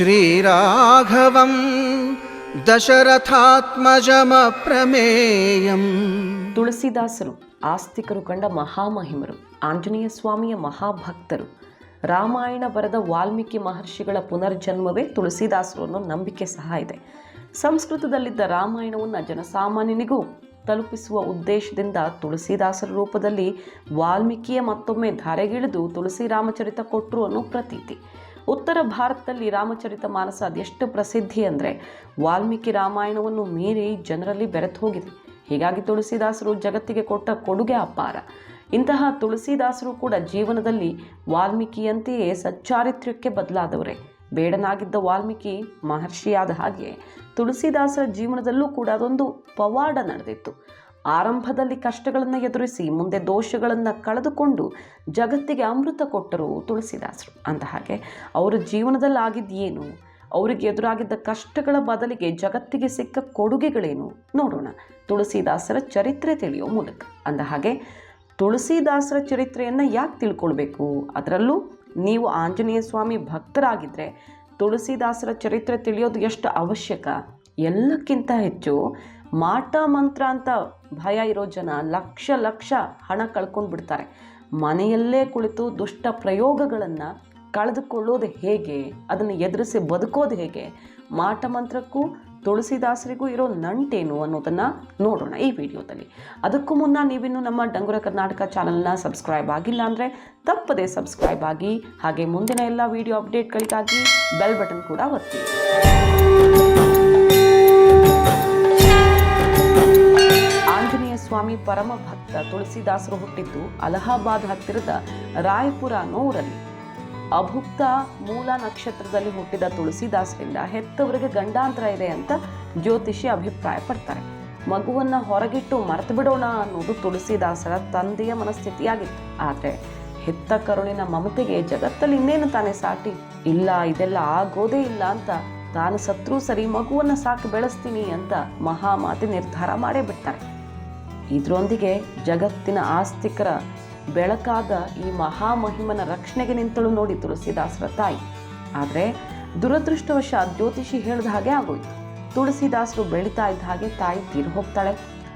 श्रीराघवं दशरथात्मजमप्रमेयम् ತುಳಸಿದಾಸರು ಆಸ್ತಿಕರು ಕಂಡ ಮಹಾಮಹಿಮರು ಆಂಜನೇಯ ಸ್ವಾಮಿಯ ಮಹಾಭಕ್ತರು ರಾಮಾಯಣ ಬರೆದ ವಾಲ್ಮೀಕಿ ಮಹರ್ಷಿಗಳ ಪುನರ್ಜನ್ಮವೇ ತುಳಸಿದಾಸರು ಅನ್ನೋ ನಂಬಿಕೆ ಸಹ ಇದೆ ಸಂಸ್ಕೃತದಲ್ಲಿದ್ದ ರಾಮಾಯಣವನ್ನು ಜನಸಾಮಾನ್ಯನಿಗೂ ತಲುಪಿಸುವ ಉದ್ದೇಶದಿಂದ ತುಳಸಿದಾಸರ ರೂಪದಲ್ಲಿ ವಾಲ್ಮೀಕಿಯ ಮತ್ತೊಮ್ಮೆ ಧಾರೆಗಿಳಿದು ತುಳಸಿ ರಾಮಚರಿತ ಕೊಟ್ಟರು ಅನ್ನೋ ಪ್ರತೀತಿ ಉತ್ತರ ಭಾರತದಲ್ಲಿ ರಾಮಚರಿತ ಮಾನಸ ಅದೆಷ್ಟು ಪ್ರಸಿದ್ಧಿ ಅಂದರೆ ವಾಲ್ಮೀಕಿ ರಾಮಾಯಣವನ್ನು ಮೀರಿ ಜನರಲ್ಲಿ ಬೆರೆತು ಹೋಗಿದೆ. ಹೀಗಾಗಿ ತುಳಸಿದಾಸರು ಜಗತ್ತಿಗೆ ಕೊಟ್ಟ ಕೊಡುಗೆ ಅಪಾರ. ಇಂತಹ ತುಳಸಿದಾಸರು ಕೂಡ ಜೀವನದಲ್ಲಿ ವಾಲ್ಮೀಕಿಯಂತೆಯೇ ಸಚ್ಚಾರಿತ್ರ್ಯಕ್ಕೆ ಬದಲಾದವರೇ. ಬೇಡನಾಗಿದ್ದ ವಾಲ್ಮೀಕಿ ಮಹರ್ಷಿಯಾದ ಹಾಗೆ ತುಳಸಿದಾಸರ ಜೀವನದಲ್ಲೂ ಕೂಡ ಅದೊಂದು ಪವಾಡ ನಡೆದಿತ್ತು. ಆರಂಭದಲ್ಲಿ ಕಷ್ಟಗಳನ್ನು ಎದುರಿಸಿ, ಮುಂದೆ ದೋಷಗಳನ್ನು ಕಳೆದುಕೊಂಡು ಜಗತ್ತಿಗೆ ಅಮೃತ ಕೊಟ್ಟರು ತುಳಸಿದಾಸರು. ಅಂದ ಹಾಗೆ, ಅವರ ಜೀವನದಲ್ಲಿ ಆಗಿದ್ದೇನು ಅವರಿಗೆ ಎದುರಾಗಿದ್ದ ಕಷ್ಟಗಳ ಬದಲಿಗೆ ಜಗತ್ತಿಗೆ ಸಿಕ್ಕ ಕೊಡುಗೆಗಳೇನು? ನೋಡೋಣ. ತುಳಸಿದಾಸರ ಚರಿತ್ರೆ ತಿಳಿಯೋ ಮೂಲಕ. ಅಂದ ಹಾಗೆ, ತುಳಸಿದಾಸರ ಚರಿತ್ರೆಯನ್ನು ಯಾಕೆ ತಿಳ್ಕೊಳ್ಬೇಕು? ಅದರಲ್ಲೂ ನೀವು ಆಂಜನೇಯ ಸ್ವಾಮಿ ಭಕ್ತರಾಗಿದ್ದರೆ ತುಳಸಿದಾಸರ ಚರಿತ್ರೆ ತಿಳಿಯೋದು ಎಷ್ಟು ಅವಶ್ಯಕ? ಎಲ್ಲಕ್ಕಿಂತ ಹೆಚ್ಚು ಮಾಟ ಮಂತ್ರ ಅಂತ ಭಯ ಇರೋ ಜನ ಲಕ್ಷ ಲಕ್ಷ ಹಣ ಕಳ್ಕೊಂಡು ಬಿಡ್ತಾರೆ. ಮನೆಯಲ್ಲೇ ಕುಳಿತು ದುಷ್ಟ ಪ್ರಯೋಗಗಳನ್ನು ಕಳೆದುಕೊಳ್ಳೋದು ಹೇಗೆ? ಅದನ್ನು ಎದುರಿಸಿ ಬದುಕೋದು ಹೇಗೆ? ಮಾಟ ಮಂತ್ರಕ್ಕೂ ತುಳಸಿದಾಸರಿಗೂ ಇರೋ ನಂಟೇನು ಅನ್ನೋದನ್ನು ನೋಡೋಣ ಈ ವಿಡಿಯೋದಲ್ಲಿ. ಅದಕ್ಕೂ ಮುನ್ನ ನೀವಿನ್ನು ನಮ್ಮ ಡಂಗುರ ಕರ್ನಾಟಕ ಚಾನಲ್ನ ಸಬ್ಸ್ಕ್ರೈಬ್ ಆಗಿಲ್ಲ ಅಂದರೆ ತಪ್ಪದೇ ಸಬ್ಸ್ಕ್ರೈಬ್ ಆಗಿ, ಹಾಗೆ ಮುಂದಿನ ಎಲ್ಲ ವಿಡಿಯೋ ಅಪ್ಡೇಟ್ಗಳಿಗಾಗಿ ಬೆಲ್ ಬಟನ್ ಕೂಡ ಒತ್ತಿ. ಸ್ವಾಮಿ ಪರಮ ಭಕ್ತ ತುಳಸಿದಾಸರು ಹುಟ್ಟಿದ್ದು ಅಲಹಾಬಾದ್ ಹತ್ತಿರದ ರಾಯಪುರ ಅನ್ನೋ ಊರಲ್ಲಿ ಅಭುಕ್ತ ಮೂಲ ನಕ್ಷತ್ರದಲ್ಲಿ ಹುಟ್ಟಿದ ತುಳಸಿದಾಸರಿಂದ ಹೆತ್ತವರಿಗೆ ಗಂಡಾಂತರ ಇದೆ ಅಂತ ಜ್ಯೋತಿಷಿ ಅಭಿಪ್ರಾಯ ಪಡ್ತಾರೆ ಮಗುವನ್ನ ಹೊರಗಿಟ್ಟು ಮರೆತು ಬಿಡೋಣ ಅನ್ನೋದು ತುಳಸಿದಾಸರ ತಂದೆಯ ಮನಸ್ಥಿತಿಯಾಗಿತ್ತು ಆದರೆ ಹೆತ್ತ ಕರುಳಿನ ಮಮತೆಗೆ ಜಗತ್ತಲ್ಲಿ ಇನ್ನೇನು ತಾನೇ ಸಾಟಿ? ಇಲ್ಲ, ಇದೆಲ್ಲ ಆಗೋದೇ ಇಲ್ಲ ಅಂತ ತಾನು ಸತ್ರೂ ಸರಿ ಮಗುವನ್ನ ಸಾಕಿ ಬೆಳೆಸ್ತೀನಿ ಅಂತ ಮಹಾಮಾತೆ ನಿರ್ಧಾರ ಮಾಡೇ ಬಿಡ್ತಾರೆ. ಇದರೊಂದಿಗೆ ಜಗತ್ತಿನ ಆಸ್ತಿಕರ ಬೆಳಕಾದ ಈ ಮಹಾಮಹಿಮನ ರಕ್ಷಣೆಗೆ ನಿಂತಳು ನೋಡಿ ತುಳಸಿದಾಸರ ತಾಯಿ. ಆದರೆ ದುರದೃಷ್ಟವಶ ಜ್ಯೋತಿಷಿ ಹೇಳಿದ ಹಾಗೆ ಆಗೋಯ್ತು. ತುಳಸಿದಾಸರು ಬೆಳೀತಾ ಇದ್ದ ಹಾಗೆ ತಾಯಿ ತೀರು ಹೋಗ್ತಾಳೆ.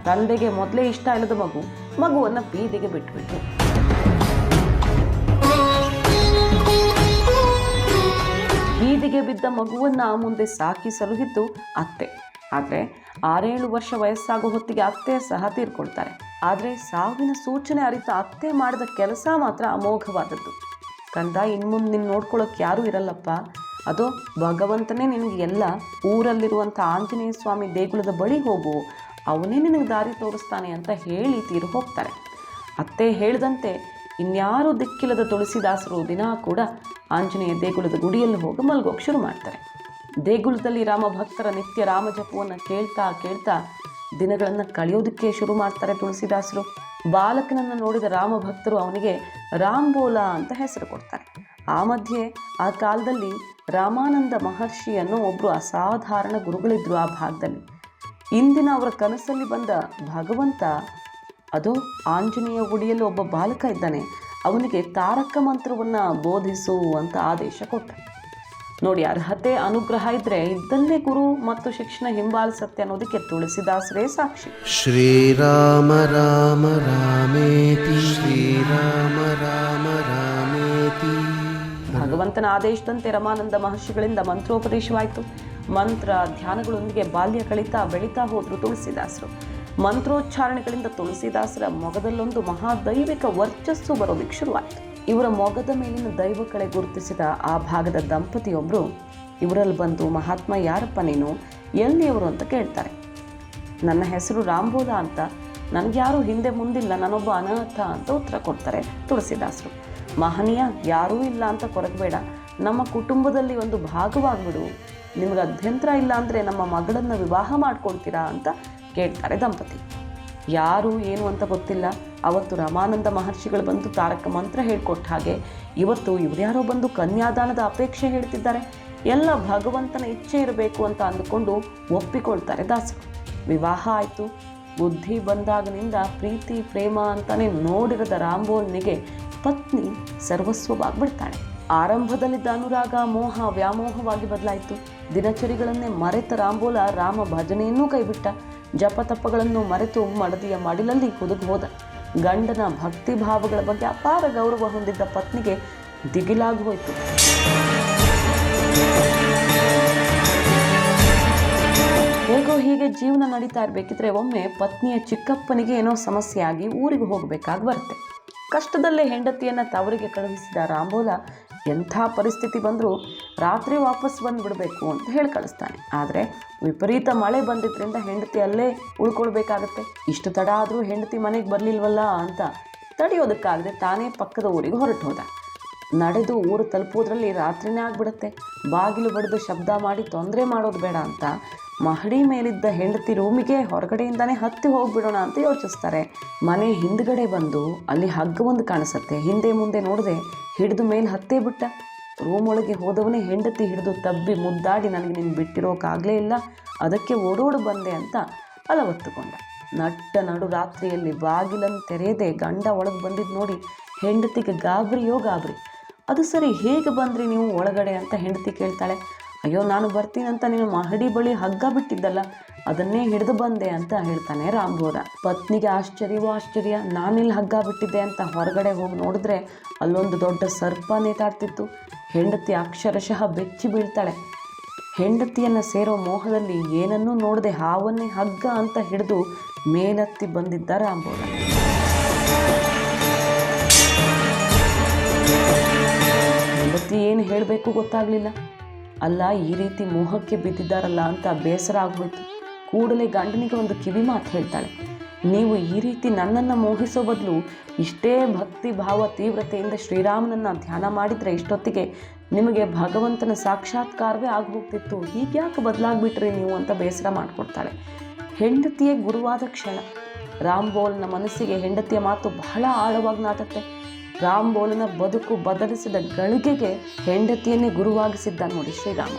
ತಂದೆಗೆ ಮೊದಲೇ ಇಷ್ಟ ಇಲ್ಲದ ಮಗು, ಮಗುವನ್ನು ಬೀದಿಗೆ ಬಿಟ್ಬಿಟ್ರು ಬೀದಿಗೆ ಬಿದ್ದ ಮಗುವನ್ನು ಮುಂದೆ ಸಾಕಿ ಸಲುಹಿದ್ದು ಅತ್ತೆ. ಆದರೆ ಆರೇಳು ವರ್ಷ ವಯಸ್ಸಾಗೋ ಹೊತ್ತಿಗೆ ಅತ್ತೆ ಸಹ ತೀರ್ಕೊಳ್ತಾರೆ. ಆದರೆ ಸಾವಿನ ಸೂಚನೆ ಅರಿತ ಅತ್ತೆ ಮಾಡಿದ ಕೆಲಸ ಮಾತ್ರ ಅಮೋಘವಾದದ್ದು. ಕಂದ, ಇನ್ಮುಂದೆ ನಿನ್ನ ನೋಡ್ಕೊಳ್ಳೋಕೆ ಯಾರೂ ಇರಲ್ಲಪ್ಪ. ಅದು ಭಗವಂತನೇ ನಿನಗೆ ಎಲ್ಲ. ಊರಲ್ಲಿರುವಂಥ ಆಂಜನೇಯ ಸ್ವಾಮಿ ದೇಗುಲದ ಬಳಿ ಹೋಗು. ಅವನೇ ನಿನಗೆ ದಾರಿ ತೋರಿಸ್ತಾನೆ ಅಂತ ಹೇಳಿ ತೀರು ಹೋಗ್ತಾರೆ. ಅತ್ತೆ ಹೇಳಿದಂತೆ ಇನ್ಯಾರೂ ದಿಕ್ಕಿಲ್ಲದ ತುಳಸಿದಾಸರು ದಿನ ಕೂಡ ಆಂಜನೇಯ ದೇಗುಲದ ಗುಡಿಯಲ್ಲಿ ಹೋಗಿ ಮಲ್ಗೋಕೆ ಶುರು ಮಾಡ್ತಾರೆ. ದೇಗುಲದಲ್ಲಿ ರಾಮ ಭಕ್ತರ ನಿತ್ಯ ರಾಮ ಜಪವನ್ನು ಕೇಳ್ತಾ ಕೇಳ್ತಾ ದಿನಗಳನ್ನು ಕಳೆಯೋದಕ್ಕೆ ಶುರು ಮಾಡ್ತಾರೆ ತುಳಸಿದಾಸರು. ಬಾಲಕನನ್ನು ನೋಡಿದ ರಾಮ ಭಕ್ತರು ಅವನಿಗೆ ರಾಂಬೋಲ ಅಂತ ಹೆಸರು ಕೊಡ್ತಾರೆ. ಆ ಮಧ್ಯೆ, ಆ ಕಾಲದಲ್ಲಿ ರಾಮಾನಂದ ಮಹರ್ಷಿ ಅನ್ನೋ ಒಬ್ಬರು ಅಸಾಧಾರಣ ಗುರುಗಳಿದ್ರು ಆ ಭಾಗದಲ್ಲಿ. ಇಂದಿನ ಅವರ ಕನಸಲ್ಲಿ ಬಂದ ಭಗವಂತ, ಅದು ಆಂಜನೇಯ ಗುಡಿಯಲ್ಲಿ ಒಬ್ಬ ಬಾಲಕ ಇದ್ದಾನೆ. ಅವನಿಗೆ ತಾರಕ ಮಂತ್ರವನ್ನು ಬೋಧಿಸು ಅಂತ ಆದೇಶ ಕೊಟ್ಟ. ನೋಡಿ ಅರ್ಹತೆ ಅನುಗ್ರಹ ಇದ್ರೆ ಇದ್ದಲ್ಲೇ ಗುರು ಮತ್ತು ಶಿಕ್ಷಣ ಹಿಂಬಾಲಿಸತ್ತೆ ಅನ್ನೋದಕ್ಕೆ ತುಳಸಿದಾಸರೇ ಸಾಕ್ಷಿ ಶ್ರೀರಾಮ ರಾಮ ರಾಮೇತಿ. ಶ್ರೀರಾಮ ರಾಮ ರಾಮೇತಿ. ಭಗವಂತನ ಆದೇಶದಂತೆ ರಮಾನಂದ ಮಹರ್ಷಿಗಳಿಂದ ಮಂತ್ರೋಪದೇಶವಾಯಿತು. ಮಂತ್ರ ಧ್ಯಾನಗಳೊಂದಿಗೆ ಬಾಲ್ಯ ಕಳಿತಾ ಬೆಳೀತಾ ಹೋದ್ರು ತುಳಸಿದಾಸರು. ಮಂತ್ರೋಚ್ಚಾರಣೆಗಳಿಂದ ತುಳಸಿದಾಸರ ಮೊಗದಲ್ಲೊಂದು ಮಹಾದೈವಿಕ ವರ್ಚಸ್ಸು ಬರೋದಿಕ್ಕೆ ಶುರುವಾಯಿತು. ಇವರ ಮೊಗದ ಮೇಲಿನ ದೈವ ಕಳೆ ಗುರುತಿಸಿದ ಆ ಭಾಗದ ದಂಪತಿಯೊಬ್ಬರು ಇವರಲ್ಲಿ ಬಂದು ಮಹಾತ್ಮ ಯಾರಪ್ಪ ನೀನು ಎಲ್ಲಿಯವರು ಅಂತ ಕೇಳ್ತಾರೆ. ನನ್ನ ಹೆಸರು ರಾಂಬೋಲ ಅಂತ ನನಗೆ ಯಾರು ಹಿಂದೆ ಮುಂದಿಲ್ಲ, ನಾನೊಬ್ಬ ಅನಾಥ ಅಂತ ಉತ್ತರ ಕೊಡ್ತಾರೆ ತುಳಸಿದಾಸರು. ಮಹನೀಯ, ಯಾರೂ ಇಲ್ಲ ಅಂತ ಕೊರಗಬೇಡ. ನಮ್ಮ ಕುಟುಂಬದಲ್ಲಿ ಒಂದು ಭಾಗವಾಗ್ಬಿಡು. ನಿಮ್ಗೆ ಅಭ್ಯಂತರ ಇಲ್ಲ ಅಂದರೆ ನಮ್ಮ ಮಗಳನ್ನು ವಿವಾಹ ಮಾಡ್ಕೊಳ್ತೀರಾ ಅಂತ ಕೇಳ್ತಾರೆ ದಂಪತಿ. ಯಾರು, ಏನು ಅಂತ ಗೊತ್ತಿಲ್ಲ. ಅವತ್ತು ರಮಾನಂದ ಮಹರ್ಷಿಗಳು ಬಂದು ತಾರಕ ಮಂತ್ರ ಹೇಳ್ಕೊಟ್ಟ ಹಾಗೆ ಇವತ್ತು ಇವರ್ಯಾರೋ ಬಂದು ಕನ್ಯಾದಾನದ ಅಪೇಕ್ಷೆ ಹೇಳ್ತಿದ್ದಾರೆ. ಎಲ್ಲ ಭಗವಂತನ ಇಚ್ಛೆ ಇರಬೇಕು ಅಂತ ಅಂದುಕೊಂಡು ಒಪ್ಪಿಕೊಳ್ತಾರೆ ದಾಸರು. ವಿವಾಹ ಆಯಿತು. ಬುದ್ಧಿ ಬಂದಾಗನಿಂದ ಪ್ರೀತಿ, ಪ್ರೇಮ ಅಂತಾನೆ ನೋಡಿರದ ರಾಂಬೋಲನಿಗೆ ಪತ್ನಿ ಸರ್ವಸ್ವವಾಗ್ಬಿಡ್ತಾಳೆ. ಆರಂಭದಲ್ಲಿದ್ದ ಅನುರಾಗ ಮೋಹ ವ್ಯಾಮೋಹವಾಗಿ ಬದಲಾಯಿತು. ದಿನಚರಿಗಳನ್ನೇ ಮರೆತ ರಾಂಬೋಲ ರಾಮ ಭಜನೆಯನ್ನೂ ಕೈಬಿಟ್ಟ. ಜಪತಪ್ಪಗಳನ್ನು ಮರೆತು ಮಡದಿಯ ಮಡಿಲಲ್ಲಿ ಹುದುಗು ಹೋದ. ಗಂಡನ ಭಕ್ತಿ ಭಾವಗಳ ಬಗ್ಗೆ ಅಪಾರ ಗೌರವ ಹೊಂದಿದ್ದ ಪತ್ನಿಗೆ ದಿಗಿಲಾಗೋಯಿತು ಹೇಗೋ ಹೀಗೆ ಜೀವನ ನಡೀತಾ ಇರಬೇಕಿದ್ರೆ ಒಮ್ಮೆ ಪತ್ನಿಯ ಚಿಕ್ಕಪ್ಪನಿಗೆ ಏನೋ ಸಮಸ್ಯೆ ಆಗಿ ಊರಿಗೆ ಹೋಗಬೇಕಾಗಿ ಬರುತ್ತೆ. ಕಷ್ಟದಲ್ಲೇ ಹೆಂಡತಿಯನ್ನು ತವರಿಗೆ ಕಳುಹಿಸಿದ ರಾಂಬೋಲ ಎಂಥ ಪರಿಸ್ಥಿತಿ ಬಂದರೂ ರಾತ್ರಿ ವಾಪಸ್ ಬಂದುಬಿಡಬೇಕು ಅಂತ ಹೇಳಿ ಕಳಿಸ್ತಾನೆ. ಆದರೆ ವಿಪರೀತ ಮಳೆ ಬಂದಿದ್ದರಿಂದ ಹೆಂಡತಿ ಅಲ್ಲೇ ಉಳ್ಕೊಳ್ಬೇಕಾಗತ್ತೆ. ಇಷ್ಟು ತಡ ಆದರೂ ಹೆಂಡತಿ ಮನೆಗೆ ಬರಲಿಲ್ವಲ್ಲ ಅಂತ ತಡೆಯೋದಕ್ಕಾಗದೆ ತಾನೇ ಪಕ್ಕದ ಊರಿಗೆ ಹೊರಟು ಹೋದ. ನಡೆದು ಊರು ತಲುಪೋದ್ರಲ್ಲಿ ರಾತ್ರಿನೇ ಆಗ್ಬಿಡುತ್ತೆ. ಬಾಗಿಲು ಬಡಿದು ಶಬ್ದ ಮಾಡಿ ತೊಂದರೆ ಮಾಡೋದು ಬೇಡ ಅಂತ ಮಹಡಿ ಮೇಲಿದ್ದ ಹೆಂಡತಿ ರೂಮಿಗೆ ಹೊರಗಡೆಯಿಂದನೇ ಹತ್ತಿ ಹೋಗ್ಬಿಡೋಣ ಅಂತ ಯೋಚಿಸ್ತಾರೆ. ಮನೆ ಹಿಂದ್ಗಡೆ ಬಂದು ಅಲ್ಲಿ ಹಗ್ಗ ಒಂದು ಕಾಣಿಸುತ್ತೆ. ಹಿಂದೆ ಮುಂದೆ ನೋಡದೆ ಹಿಡಿದು ಮೇಲೆ ಹತ್ತೇ ಬಿಟ್ಟ. ರೂಮ್ ಒಳಗೆ ಹೋದವನೇ ಹೆಂಡತಿ ಹಿಡಿದು ತಬ್ಬಿ ಮುದ್ದಾಡಿ ನನಗೆ ನೀನು ಬಿಟ್ಟಿರೋಕ್ಕಾಗಲೇ ಇಲ್ಲ, ಅದಕ್ಕೆ ಓಡೋಡು ಬಂದೆ ಅಂತ ಅಲವತ್ತುಕೊಂಡ. ನಟ್ಟ ನಡು ರಾತ್ರಿಯಲ್ಲಿ ಬಾಗಿಲನ್ನು ತೆರೆಯದೆ ಗಂಡ ಒಳಗೆ ಬಂದಿದ್ದು ನೋಡಿ ಹೆಂಡತಿಗೆ ಗಾಬರಿಯೋ ಗಾಬರಿ. ಅದು ಸರಿ ಹೇಗೆ ಬಂದ್ರಿ ನೀವು ಒಳಗಡೆ ಅಂತ ಹೆಂಡತಿ ಕೇಳ್ತಾಳೆ. ಅಯ್ಯೋ, ನಾನು ಬರ್ತೀನಂತ ನೀನು ಮಹಡಿ ಬಳಿ ಹಗ್ಗ ಬಿಟ್ಟಿದ್ದಲ್ಲ, ಅದನ್ನೇ ಹಿಡಿದು ಬಂದೆ ಅಂತ ಹೇಳ್ತಾನೆ ರಾಮ್ಬೋರ ಪತ್ನಿಗೆ ಆಶ್ಚರ್ಯವೋ ಆಶ್ಚರ್ಯ, ನಾನಿಲ್ಲಿ ಹಗ್ಗ ಬಿಟ್ಟಿದ್ದೆ ಅಂತ ಹೊರಗಡೆ ಹೋಗಿ ನೋಡಿದ್ರೆ ಅಲ್ಲೊಂದು ದೊಡ್ಡ ಸರ್ಪ ನೇತಾಡ್ತಿತ್ತು. ಹೆಂಡತಿ ಅಕ್ಷರಶಃ ಬೆಚ್ಚಿ ಬೀಳ್ತಾಳೆ. ಹೆಂಡತಿಯನ್ನು ಸೇರೋ ಮೋಹದಲ್ಲಿ ಏನನ್ನೂ ನೋಡದೆ ಹಾವನ್ನೇ ಹಗ್ಗ ಅಂತ ಹಿಡಿದು ಮೇಲತ್ತಿ ಬಂದಿದ್ದ ರಾಂಬೋರ ಹೆಂಡತಿ ಏನು ಹೇಳಬೇಕು ಗೊತ್ತಾಗಲಿಲ್ಲ. ಅಲ್ಲ, ಈ ರೀತಿ ಮೋಹಕ್ಕೆ ಬಿದ್ದಿದ್ದಾರಲ್ಲ ಅಂತ ಬೇಸರ ಆಗ್ಬಿಟ್ಟು ಕೂಡಲೇ ಗಂಡನಿಗೆ ಒಂದು ಕಿವಿ ಮಾತು ಹೇಳ್ತಾಳೆ. ನೀವು ಈ ರೀತಿ ನನ್ನನ್ನು ಮೋಹಿಸೋ ಬದಲು ಇಷ್ಟೇ ಭಕ್ತಿ ಭಾವ ತೀವ್ರತೆಯಿಂದ ಶ್ರೀರಾಮನನ್ನು ಧ್ಯಾನ ಮಾಡಿದರೆ ಇಷ್ಟೊತ್ತಿಗೆ ನಿಮಗೆ ಭಗವಂತನ ಸಾಕ್ಷಾತ್ಕಾರವೇ ಆಗೋಗ್ತಿತ್ತು ಹೀಗ್ಯಾಕೆ ಬದಲಾಗ್ಬಿಟ್ರಿ ನೀವು ಅಂತ ಬೇಸರ ಮಾಡಿಕೊಡ್ತಾಳೆ. ಹೆಂಡತಿಯೇ ಗುರುವಾದ ಕ್ಷಣ. ರಾಮ್ಬೋಲ್ನ ಮನಸ್ಸಿಗೆ ಹೆಂಡತಿಯ ಮಾತು ಬಹಳ ಆಳವಾಗಿ ನಾಟತ್ತೆ. ರಾಮ್ಬೋಲನ ಬದುಕು ಬದಲಿಸಿದ ಗಳಿಗೆಗೆ ಹೆಂಡತಿಯನ್ನೇ ಗುರುವಾಗಿಸಿದ್ದ ನೋಡಿ ಶ್ರೀರಾಮ.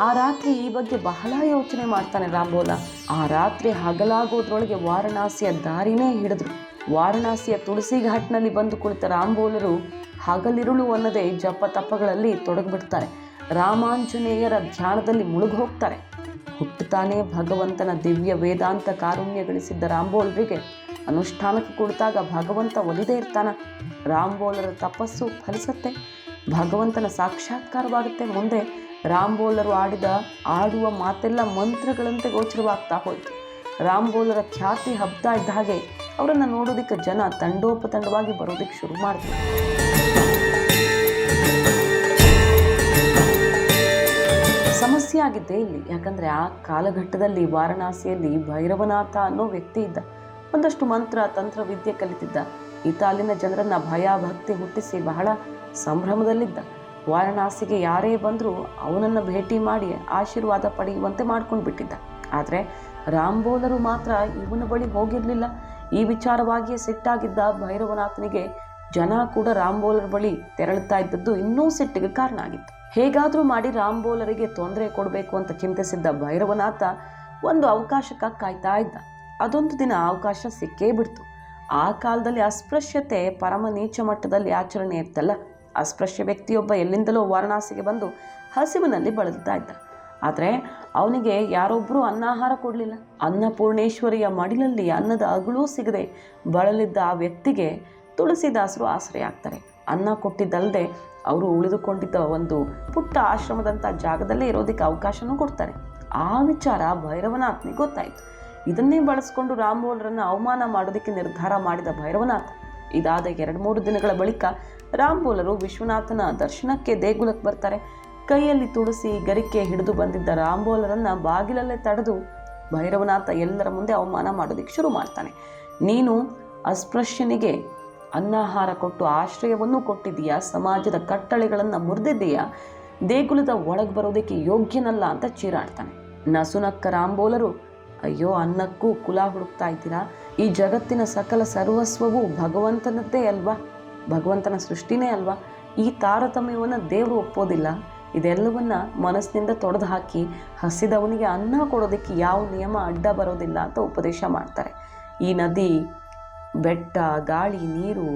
ಆ ರಾತ್ರಿ ಈ ಬಗ್ಗೆ ಬಹಳ ಯೋಚನೆ ಮಾಡ್ತಾನೆ ರಾಂಬೋಲ. ಆ ರಾತ್ರಿ ಹಗಲಾಗೋದ್ರೊಳಗೆ ವಾರಣಾಸಿಯ ದಾರಿನೇ ಹಿಡಿದ್ರು. ವಾರಣಾಸಿಯ ತುಳಸಿ ಘಾಟ್ನಲ್ಲಿ ಬಂದು ಕುಳಿತ ರಾಂಬೋಲರು ಹಗಲಿರುಳು ಅನ್ನದೇ ಜಪ ತಪಗಳಲ್ಲಿ ತೊಡಗಿಬಿಡ್ತಾರೆ. ರಾಮಾಂಜನೇಯರ ಧ್ಯಾನದಲ್ಲಿ ಮುಳುಗಿ ಹೋಗ್ತಾರೆ ಹುಟ್ಟುತ್ತಾನೆ ಭಗವಂತನ ದಿವ್ಯ ವೇದಾಂತ ಕಾರುಣ್ಯ ಗಳಿಸಿದ್ದ ರಾಂಬೋಲರಿಗೆ ಅನುಷ್ಠಾನಕ್ಕೆ ಕೊಡ್ತಾಗ ಭಗವಂತ ಒಲಿದೇ ಇರ್ತಾನ. ರಾಂಬೋಲರ ತಪಸ್ಸು ಫಲಿಸುತ್ತೆ. ಭಗವಂತನ ಸಾಕ್ಷಾತ್ಕಾರವಾಗುತ್ತೆ. ಮುಂದೆ ರಾಂಬೋಲರು ಆಡಿದ, ಆಡುವ ಮಾತೆಲ್ಲ ಮಂತ್ರಗಳಂತೆ ಗೋಚರವಾಗ್ತಾ ಹೋಯ್ತು. ರಾಂಬೋಲರ ಖ್ಯಾತಿ ಹಬ್ತಾ ಇದ್ದ ಹಾಗೆ ಅವರನ್ನು ನೋಡೋದಕ್ಕೆ ಜನ ತಂಡೋಪತಂಡವಾಗಿ ಬರೋದಕ್ಕೆ ಶುರು ಮಾಡಿದ್ರು ಸಮಸ್ಯೆ ಆಗಿದ್ದೆ ಇಲ್ಲಿ. ಯಾಕಂದರೆ ಆ ಕಾಲಘಟ್ಟದಲ್ಲಿ ವಾರಣಾಸಿಯಲ್ಲಿ ಭೈರವನಾಥ ಅನ್ನೋ ವ್ಯಕ್ತಿ ಇದ್ದ. ಒಂದಷ್ಟು ಮಂತ್ರ ತಂತ್ರ ವಿದ್ಯೆ ಕಲಿತಿದ್ದ. ಈತ ಅಲ್ಲಿನ ಜನರನ್ನ ಭಯ ಭಕ್ತಿ ಹುಟ್ಟಿಸಿ ಬಹಳ ಸಂಭ್ರಮದಲ್ಲಿದ್ದ. ವಾರಣಾಸಿಗೆ ಯಾರೇ ಬಂದರೂ ಅವನನ್ನು ಭೇಟಿ ಮಾಡಿ ಆಶೀರ್ವಾದ ಪಡೆಯುವಂತೆ ಮಾಡ್ಕೊಂಡು ಬಿಟ್ಟಿದ್ದ. ಆದರೆ ರಾಂಬೋಲರು ಮಾತ್ರ ಇವನ ಬಳಿ ಹೋಗಿರಲಿಲ್ಲ. ಈ ವಿಚಾರವಾಗಿಯೇ ಸಿಟ್ಟಾಗಿದ್ದ ಭೈರವನಾಥನಿಗೆ ಜನ ಕೂಡ ರಾಂಬೋಲರ ಬಳಿ ತೆರಳುತ್ತಾ ಇದ್ದದ್ದು ಇನ್ನೂ ಸಿಟ್ಟಿಗೆ ಕಾರಣ ಆಗಿತ್ತು. ಹೇಗಾದರೂ ಮಾಡಿ ರಾಂಬೋಲರಿಗೆ ತೊಂದರೆ ಕೊಡಬೇಕು ಅಂತ ಚಿಂತಿಸಿದ್ದ ಭೈರವನಾಥ ಒಂದು ಅವಕಾಶಕ್ಕಾಗಿ ಕಾಯ್ತಾ ಇದ್ದ. ಅದೊಂದು ದಿನ ಅವಕಾಶ ಸಿಕ್ಕೇ ಬಿಡ್ತು. ಆ ಕಾಲದಲ್ಲಿ ಅಸ್ಪೃಶ್ಯತೆ ಪರಮ ನೀಚ ಮಟ್ಟದಲ್ಲಿ ಆಚರಣೆ ಇತ್ತಲ್ಲ. ಅಸ್ಪೃಶ್ಯ ವ್ಯಕ್ತಿಯೊಬ್ಬ ಎಲ್ಲಿಂದಲೋ ವಾರಣಾಸಿಗೆ ಬಂದು ಹಸಿವಿನಲ್ಲಿ ಬಳಲ್ತಾ ಇದ್ದ. ಆದರೆ ಅವನಿಗೆ ಯಾರೊಬ್ಬರೂ ಅನ್ನಾಹಾರ ಕೊಡಲಿಲ್ಲ. ಅನ್ನಪೂರ್ಣೇಶ್ವರಿಯ ಮಡಿಲಲ್ಲಿ ಅನ್ನದ ಅಗಳೂ ಸಿಗದೆ ಬಳಲಿದ್ದ ಆ ವ್ಯಕ್ತಿಗೆ ತುಳಸಿದಾಸರು ಆಶ್ರಯ ಆಗ್ತಾರೆ. ಅನ್ನ ಕೊಟ್ಟಿದ್ದಲ್ಲದೆ ಅವರು ಉಳಿದುಕೊಂಡಿದ್ದ ಒಂದು ಪುಟ್ಟ ಆಶ್ರಮದಂಥ ಜಾಗದಲ್ಲೇ ಇರೋದಕ್ಕೆ ಅವಕಾಶನೂ ಕೊಡ್ತಾರೆ. ಆ ವಿಚಾರ ಭೈರವನಾಥನಿಗೆ ಗೊತ್ತಾಯಿತು. ಇದನ್ನೇ ಬಳಸ್ಕೊಂಡು ರಾಮ್ಬೋಲ್ರನ್ನು ಅವಮಾನ ಮಾಡೋದಕ್ಕೆ ನಿರ್ಧಾರ ಮಾಡಿದ ಭೈರವನಾಥ. ಇದಾದ ಎರಡು ಮೂರು ದಿನಗಳ ಬಳಿಕ ರಾಮ್ಬೋಲರು ವಿಶ್ವನಾಥನ ದರ್ಶನಕ್ಕೆ ದೇಗುಲಕ್ಕೆ ಬರ್ತಾರೆ. ಕೈಯಲ್ಲಿ ತುಳಸಿ, ಗರಿಕೆ ಹಿಡಿದು ಬಂದಿದ್ದ ರಾಂಬೋಲರನ್ನು ಬಾಗಿಲಲ್ಲೇ ತಡೆದು ಭೈರವನಾಥ ಎಲ್ಲರ ಮುಂದೆ ಅವಮಾನ ಮಾಡೋದಕ್ಕೆ ಶುರು ಮಾಡ್ತಾನೆ. ನೀನು ಅಸ್ಪೃಶ್ಯನಿಗೆ ಅನ್ನಾಹಾರ ಕೊಟ್ಟು ಆಶ್ರಯವನ್ನು ಕೊಟ್ಟಿದ್ದೀಯಾ? ಸಮಾಜದ ಕಟ್ಟಳೆಗಳನ್ನು ಮುರಿದಿದ್ದೀಯಾ? ದೇಗುಲದ ಒಳಗೆ ಬರೋದಕ್ಕೆ ಯೋಗ್ಯನಲ್ಲ ಅಂತ ಚೀರಾಡ್ತಾನೆ. ನಸುನಕ್ಕ ರಾಂಬೋಲರು ಅಯ್ಯೋ, ಅನ್ನಕ್ಕೂ ಕುಲ ಹುಡುಕ್ತಾ ಇದ್ದೀರಾ? ಈ ಜಗತ್ತಿನ ಸಕಲ ಸರ್ವಸ್ವವು ಭಗವಂತನದ್ದೇ ಅಲ್ವಾ? ಭಗವಂತನ ಸೃಷ್ಟಿನೇ ಅಲ್ವಾ? ಈ ತಾರತಮ್ಯವನ್ನು ದೇವರು ಒಪ್ಪೋದಿಲ್ಲ. ಇದೆಲ್ಲವನ್ನ ಮನಸ್ಸಿನಿಂದ ತೊಡೆದು ಹಾಕಿ ಹಸಿದವನಿಗೆ ಅನ್ನ ಕೊಡೋದಕ್ಕೆ ಯಾವ ನಿಯಮ ಅಡ್ಡ ಬರೋದಿಲ್ಲ ಅಂತ ಉಪದೇಶ ಮಾಡ್ತಾರೆ. ಈ ನದಿ, ಬೆಟ್ಟ, ಗಾಳಿ, ನೀರು,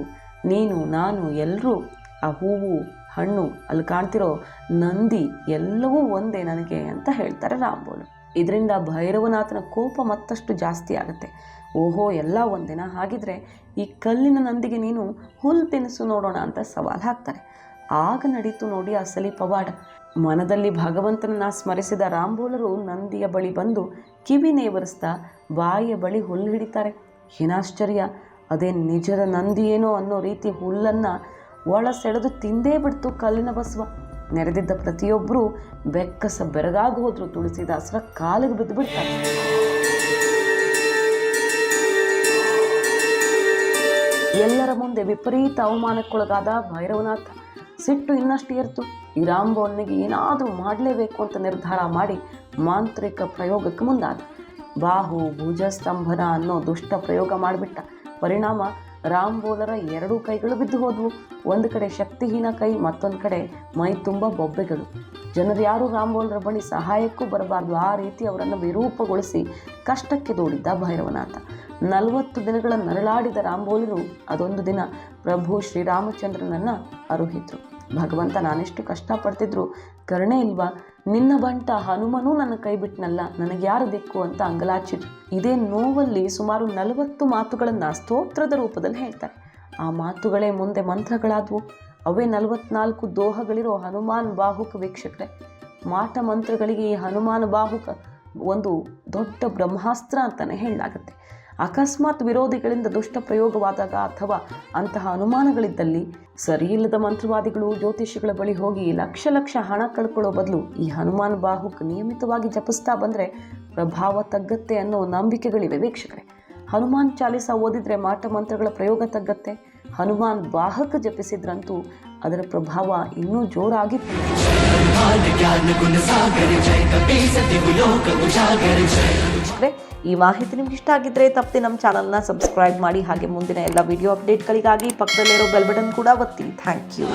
ನೀನು, ನಾನು ಎಲ್ಲರೂ ಆ ಹೂವು, ಹಣ್ಣು ಅಲ್ಲಿ ಕಾಣ್ತಿರೋ ನಂದಿ ಎಲ್ಲವೂ ಒಂದೇ ನನಗೆ ಅಂತ ಹೇಳ್ತಾರೆ ರಾಂಬೋಲು ಇದರಿಂದ ಭೈರವನಾಥನ ಕೋಪ ಮತ್ತಷ್ಟು ಜಾಸ್ತಿ ಆಗುತ್ತೆ. ಓಹೋ, ಎಲ್ಲ ಒಂದಿನ ಹಾಗಿದ್ರೆ ಈ ಕಲ್ಲಿನ ನಂದಿಗೆ ನೀನು ಹುಲ್ ತಿನಿಸು ನೋಡೋಣ ಅಂತ ಸವಾಲು ಹಾಕ್ತಾರೆ. ಆಗ ನಡೀತು ನೋಡಿ ಅಸಲಿ ಪವಾಡ. ಮನದಲ್ಲಿ ಭಗವಂತನನ್ನ ಸ್ಮರಿಸಿದ ರಾಂಬೋಲರು ನಂದಿಯ ಬಳಿ ಬಂದು ಕಿವಿ ನೇವರಿಸ್ತಾ ಬಾಯಿಯ ಬಳಿ ಹುಲ್ಲು ಹಿಡಿತಾರೆ. ಏನಾಶ್ಚರ್ಯ ಅದೇ ನಿಜದ ನಂದಿಯೇನೋ ಅನ್ನೋ ರೀತಿ ಹುಲ್ಲನ್ನು ಒಳ ಸೆಳೆದು ತಿಂದೇ ಬಿಡ್ತು ಕಲ್ಲಿನ ಬಸವ. ನೆರೆದಿದ್ದ ಪ್ರತಿಯೊಬ್ಬರೂ ಬೆಕ್ಕಸ ಬೆರಗಾಗಿ ತುಳಸಿದ ತುಳಸಿದಾಸರ ಕಾಲಿಗೆ ಬಿದ್ದು ಬಿಡ್ತಾರೆ. ಎಲ್ಲರ ಮುಂದೆ ವಿಪರೀತ ಅವಮಾನಕ್ಕೊಳಗಾದ ಭೈರವನಾಥ. ಸಿಟ್ಟು ಇನ್ನಷ್ಟು ಏರ್ತು ಈ ಏನಾದರೂ ಮಾಡಲೇಬೇಕು ಅಂತ ನಿರ್ಧಾರ ಮಾಡಿ ಮಾಂತ್ರಿಕ ಪ್ರಯೋಗಕ್ಕೆ ಮುಂದಾದ. ಬಾಹು ಭುಜಸ್ತಂಭನ ಅನ್ನೋ ದುಷ್ಟ ಪ್ರಯೋಗ ಮಾಡಿಬಿಟ್ಟ. ಪರಿಣಾಮ ರಾಂಬೋಲರ ಎರಡೂ ಕೈಗಳು ಬಿದ್ದು ಹೋದವು. ಒಂದು ಕಡೆ ಶಕ್ತಿಹೀನ ಕೈ, ಮತ್ತೊಂದು ಕಡೆ ಮೈ ತುಂಬ ಬೊಬ್ಬೆಗಳು. ಜನರು ಯಾರೂ ರಾಂಬೋಲರ ಬಳಿ ಸಹಾಯಕ್ಕೂ ಬರಬಾರ್ದು. ಆ ರೀತಿ ಅವರನ್ನು ವಿರೂಪಗೊಳಿಸಿ ಕಷ್ಟಕ್ಕೆ ದೂಡಿದ್ದ ಭೈರವನಾಥ. ನಲವತ್ತು ದಿನಗಳ ನರಳಾಡಿದ ರಾಂಬೋಲರು ಅದೊಂದು ದಿನ ಪ್ರಭು ಶ್ರೀರಾಮಚಂದ್ರನನ್ನು ಅರುಹಿದ್ರು. ಭಗವಂತ ನಾನೆಷ್ಟು ಕಷ್ಟಪಡ್ತಿದ್ರು, ಕರುಣೆ ಇಲ್ವಾ? ನಿನ್ನ ಬಂಟ ಹನುಮನೂ ನನ್ನ ಕೈ ಬಿಟ್ನಲ್ಲ ನನಗೆ ಯಾರು ದಿಕ್ಕು ಅಂತ ಅಂಗಲಾಚಿದ್ರು ಇದೇ ನೋವಲ್ಲಿ ಸುಮಾರು ನಲವತ್ತು ಮಾತುಗಳನ್ನು ಸ್ತೋತ್ರದ ರೂಪದಲ್ಲಿ ಹೇಳ್ತಾರೆ. ಆ ಮಾತುಗಳೇ ಮುಂದೆ ಮಂತ್ರಗಳಾದವು. ಅವೇ ನಲವತ್ನಾಲ್ಕು ದೋಹಗಳಿರೋ ಹನುಮಾನ್ ಬಾಹುಕ ವೀಕ್ಷಕರೇ. ಮಾಟ ಮಂತ್ರಗಳಿಗೆ ಈ ಹನುಮಾನ್ ಬಾಹುಕ ಒಂದು ದೊಡ್ಡ ಬ್ರಹ್ಮಾಸ್ತ್ರ ಅಂತಲೇ ಹೇಳಲಾಗುತ್ತೆ. ಅಕಸ್ಮಾತ್ ವಿರೋಧಿಗಳಿಂದ ದುಷ್ಟ ಪ್ರಯೋಗವಾದಾಗ ಅಥವಾ ಅಂತಹ ಅನುಮಾನಗಳಿದ್ದಲ್ಲಿ ಸರಿಯಿಲ್ಲದ ಮಂತ್ರವಾದಿಗಳು ಜ್ಯೋತಿಷಿಗಳ ಬಳಿ ಹೋಗಿ ಲಕ್ಷ ಲಕ್ಷ ಹಣ ಕಳ್ಕೊಳ್ಳೋ ಬದಲು ಈ ಹನುಮಾನ್ ಬಾಹುಕ್ ನಿಯಮಿತವಾಗಿ ಜಪಿಸ್ತಾ ಬಂದರೆ ಪ್ರಭಾವ ತಗ್ಗತ್ತೆ ಅನ್ನೋ ನಂಬಿಕೆಗಳಿವೆ ವೀಕ್ಷಕರೇ. ಹನುಮಾನ್ ಚಾಲಿಸ ಓದಿದರೆ ಮಾಟ ಮಂತ್ರಗಳ ಪ್ರಯೋಗ ತಗ್ಗತ್ತೆ. ಹನುಮಾನ್ ವಾಹಕ ಜಪಿಸಿದ್ರಂತೂ ಅದರ ಪ್ರಭಾವ ಇನ್ನೂ ಜೋರಾಗಿತ್ತು. ವೀಕ್ಷಕರೇ, ಈ ಮಾಹಿತಿ ನಿಮ್ಗೆ ಇಷ್ಟ ಆಗಿದ್ರೆ ತಪ್ಪದೆ ನಮ್ಮ ಚಾನಲ್ನ ಸಬ್ಸ್ಕ್ರೈಬ್ ಮಾಡಿ ಹಾಗೆ ಮುಂದಿನ ಎಲ್ಲ ವಿಡಿಯೋ ಅಪ್ಡೇಟ್ಗಳಿಗಾಗಿ ಪಕ್ಕದಲ್ಲಿರೋ ಬೆಲ್ ಬಟನ್ ಕೂಡ ಒತ್ತಿ. Thank you